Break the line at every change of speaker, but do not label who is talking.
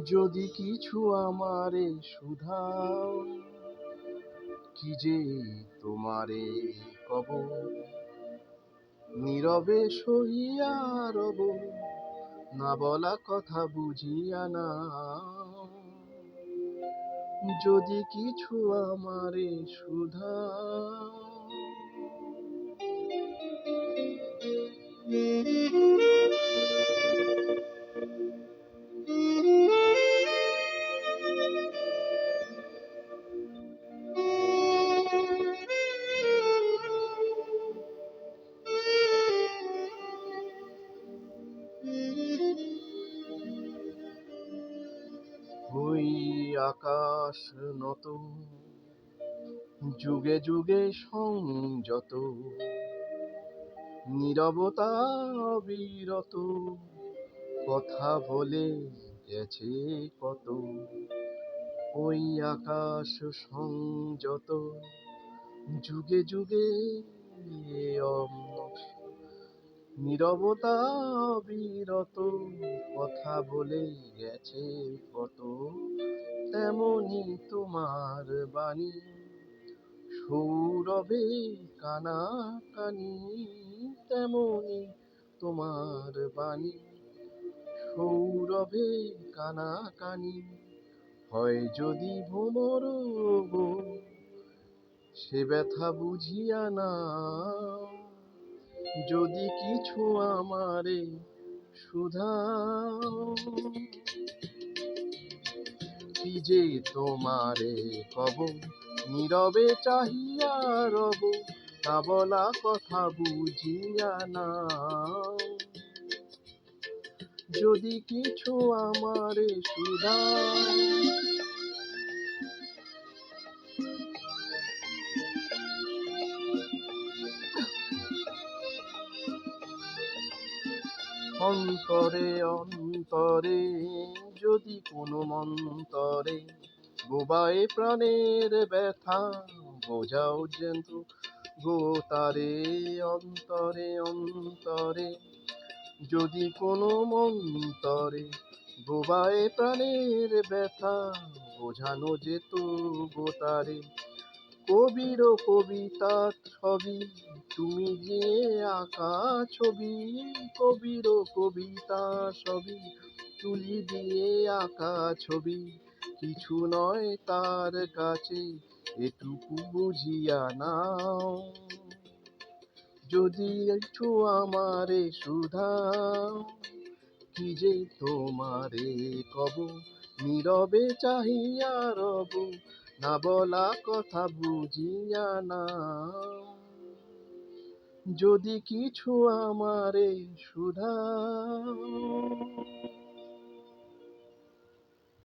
যদি কিছু আমারে সুধাও কি যে তোমারে কব? নীরবে সহিয়া রব, না বলা কথা বুঝিয়া না যদি কিছু আমারে সুধাও আকাশ নত যুগে যুগে সংযত, নীরবতা অবিরত, কথা বলে গেছে কত, ওই আকাশ সংযত, যুগে যুগে অম- নীরবতা বিরত কথা বলে গেছে কত, তেমনি তোমার বাণী। সৌরভে কানা কানি তেমনি তোমার বাণী। সৌরভে কানা কানি হয় যদি ভ্রমর গো, সে ব্যথা বুঝিয়া না যদি কিছু আমারে সুধাও কি যে তোমারে কব নীরবে চাহিয়া রব না বলা কথা বুঝিয়া না যদি কিছু আমারে সুধাও অন্তরে অন্তরে, যদি কোনো মন্তরে বোবায় প্রাণের ব্যথা, বোঝাও যেন গো তারে, অন্তরে অন্তরে। যদি কোনো মন্তরে বোবায় প্রাণের ব্যথা, বোঝানো যেত গো তারে। কবির কবিতা ছবি, তুমি যে আঁকা ছবি, কবির কবিতা ছবি, তুলি দিয়ে আঁকা ছবি, কিছু নয় তার কাছে, এটুকু বুঝিয়া নাও। যদি একটু আমারে সুধাও কি যে তোমারে কব, নীরবে চাহিয়া রব না বলা কথা বুঝিয়া না। যদি কিছু আমারে সুধাও